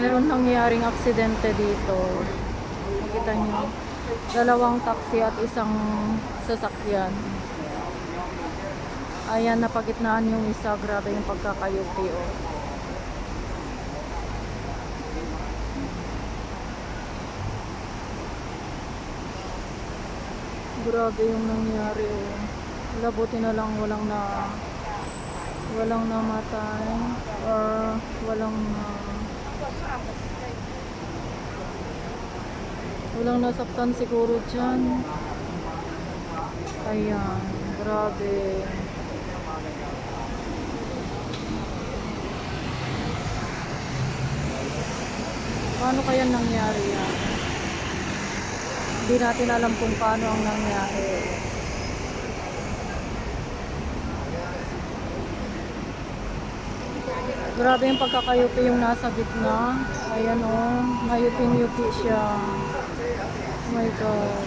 Meron nangyaring aksidente dito. Nakita nyo. Dalawang taxi at isang sasakyan. Ayan, napagitnaan yung isa. Grabe yung pagkakayuti. Oh. Grabe yung nangyari. Oh. Wala, buti na lang walang na walang namatay or walang na walang nasaktan siguro dyan. Ayan, grabe. Paano kaya nangyari yan? Hindi natin alam kung paano ang nangyari. Grabe yung pagkakayupi yung nasa gitna. Ayan o, oh, mayuping-yupi siya. Oh my God.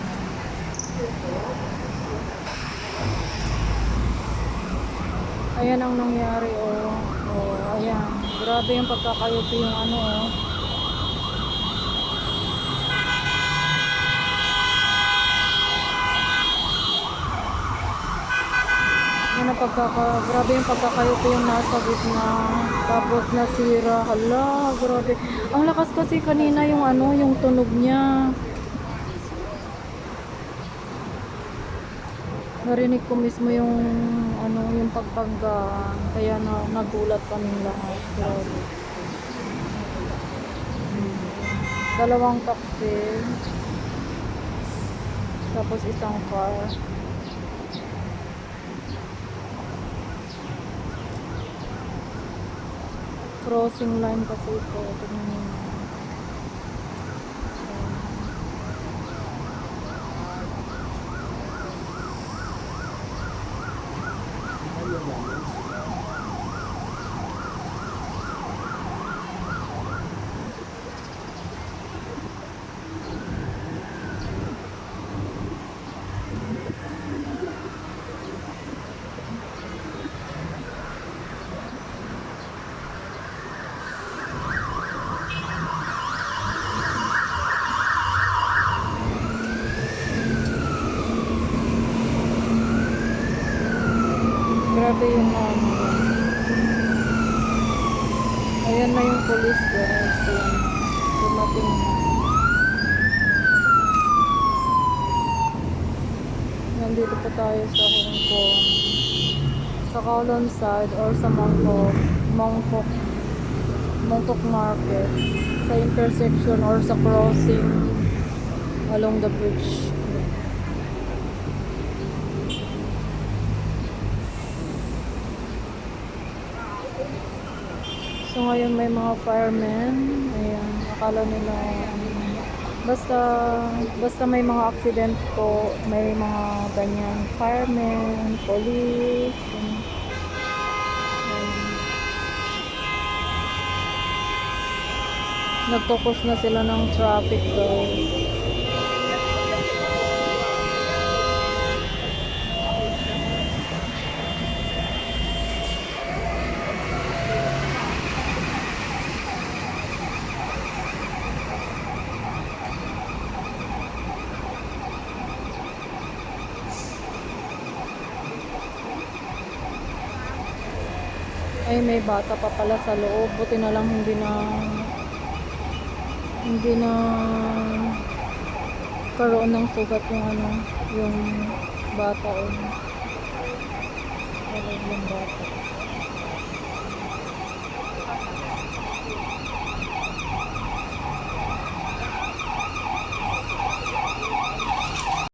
Ayan ang nangyari o. Oh. oh, ayan. Grabe yung pagkakayupi yung ano o. Oh. Yan ang pagkaka, grabe yung pagkakayupi yung nasa gitna. Tapos nasira. Hala, grabe. Ang lakas kasi kanina yung ano, yung tunog niya. Narinig ko mismo yung ano, yung pagbangga. Kaya na, nagulat kaming lahat. Grabe. Dalawang taxi. Tapos isang car. Crossing line kasi ito. Tingnan niyo. Grabe yung ano. Ayan na yung police guys. Ayan. Dumating na. Nandito pa tayo sa Hong Kong. Sa Kowloon side or sa Mongkok. Mongkok. Mongkok Market. Sa intersection or sa crossing along the bridge. So ngayon may mga firemen. Ayan, akala nila basta basta may mga accident po, may mga ganyan firemen, police. Ayan. Nagtokos na sila ng traffic guys. Ay, may bata pa pala sa loob. Buti na lang hindi na hindi na karoon ng sugat yung ano, yung bata o yung bata.